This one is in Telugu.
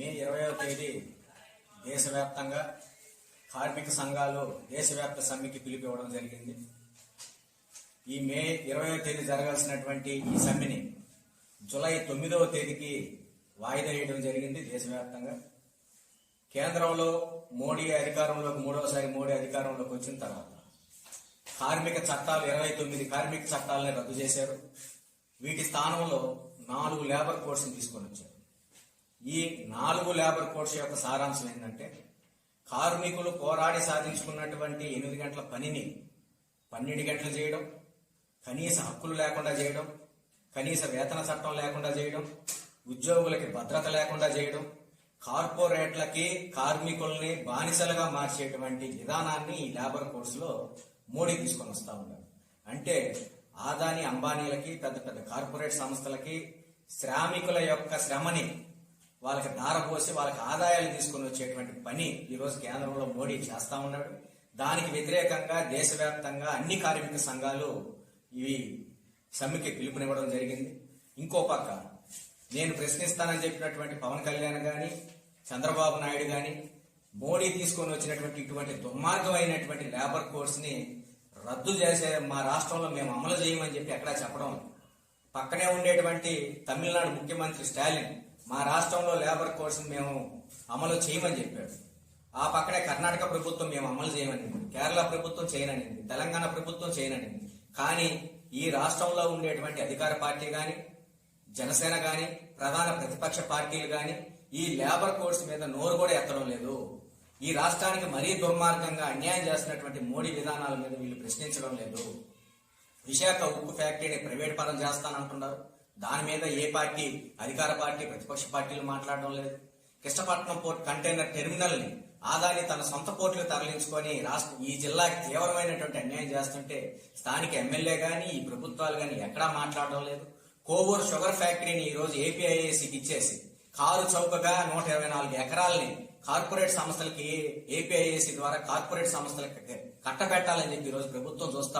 మే ఇరవయో తేదీ దేశవ్యాప్తంగా కార్మిక సంఘాలు దేశవ్యాప్త సమ్మెకి పిలుపు ఇవ్వడం జరిగింది. ఈ మే ఇరవయో తేదీ జరగాల్సినటువంటి ఈ సమ్మెని జులై తొమ్మిదవ తేదీకి వాయిదా వేయడం జరిగింది దేశవ్యాప్తంగా. కేంద్రంలో మోడీ అధికారంలోకి మూడవసారి మోడీ అధికారంలోకి వచ్చిన తర్వాత కార్మిక చట్టాలు ఇరవై తొమ్మిది కార్మిక చట్టాలని రద్దు చేశారు. వీటి స్థానంలో నాలుగు లేబర్ కోడ్స్ని తీసుకొని వచ్చారు. ఈ నాలుగు లేబర్ కోడ్స్ యొక్క సారాంశం ఏంటంటే కార్మికులు పోరాడి సాధించుకున్నటువంటి ఎనిమిది గంటల పనిని పన్నెండు గంటలు చేయడం కనీస హక్కులు లేకుండా చేయడం కనీస వేతన చట్టం లేకుండా చేయడం ఉద్యోగులకి భద్రత లేకుండా చేయడం కార్పొరేట్లకి కార్మికుల్ని బానిసలుగా మార్చేటువంటి విధానాన్ని ఈ లేబర్ కోర్సులో మోడీ తీసుకొని వస్తూ ఉన్నారు. అంటే ఆదాని అంబానీలకి పెద్ద పెద్ద కార్పొరేట్ సంస్థలకి శ్రామికుల యొక్క శ్రమని వాళ్ళకి దారపోసి వాళ్ళకి ఆదాయాలు తీసుకొని వచ్చేటువంటి పని ఈరోజు కేంద్రంలో మోడీ చేస్తా ఉన్నాడు. దానికి వ్యతిరేకంగా దేశవ్యాప్తంగా అన్ని కార్మిక సంఘాలు ఇవి సమ్మెకి పిలుపునివ్వడం జరిగింది. ఇంకో పక్క నేను ప్రశ్నిస్తానని చెప్పినటువంటి పవన్ కళ్యాణ్ కానీ చంద్రబాబు నాయుడు కానీ మోడీ తీసుకొని వచ్చినటువంటి ఇటువంటి దుర్మార్గమైనటువంటి లేబర్ కోర్స్ని రద్దు చేసే మా రాష్ట్రంలో మేము అమలు చేయమని చెప్పి ఎక్కడా చెప్పడం పక్కనే ఉండేటువంటి తమిళనాడు ముఖ్యమంత్రి స్టాలిన్ మా రాష్ట్రంలో లేబర్ కోర్స్ మేము అమలు చేయమని చెప్పాడు. ఆ పక్కనే కర్ణాటక ప్రభుత్వం మేము అమలు చేయమనింది కేరళ ప్రభుత్వం చేయననింది తెలంగాణ ప్రభుత్వం చేయననింది కానీ ఈ రాష్ట్రంలో ఉండేటువంటి అధికార పార్టీ కానీ జనసేన కానీ ప్రధాన ప్రతిపక్ష పార్టీలు కానీ ఈ లేబర్ కోడ్స్ మీద నోరు కూడా ఎత్తడం లేదు. ఈ రాష్ట్రానికి మరీ దుర్మార్గంగా అన్యాయం చేస్తున్నటువంటి మోడీ విధానాల మీద వీళ్ళు ప్రశ్నించడం లేదు. విశాఖ ఉక్కు ఫ్యాక్టరీని ప్రైవేట్ పరం చేస్తానంటున్నారు. దాని మీద ఏ పార్టీ అధికార పార్టీ ప్రతిపక్ష పార్టీలు మాట్లాడడం లేదు. కృష్ణపట్నం పోర్ట్ కంటైనర్ టెర్మినల్ని ఆదాని తన సొంత పోర్టులు తరలించుకొని రాష్ట్ర ఈ జిల్లాకి తీవ్రమైనటువంటి అన్యాయం చేస్తుంటే స్థానిక ఎమ్మెల్యే కానీ ఈ ప్రభుత్వాలు కానీ ఎక్కడా మాట్లాడడం లేదు. కోవూరు షుగర్ ఫ్యాక్టరీని ఈ రోజు ఏపీఐఏసీకి ఇచ్చేసి కారు చౌకగా నూట ఇరవై నాలుగు ఎకరాలని కార్పొరేట్ సంస్థలకి ఏపీఐఏసీ ద్వారా కార్పొరేట్ సంస్థలకి కట్టబెట్టాలని చెప్పి ఈ రోజు ప్రభుత్వం చూస్తా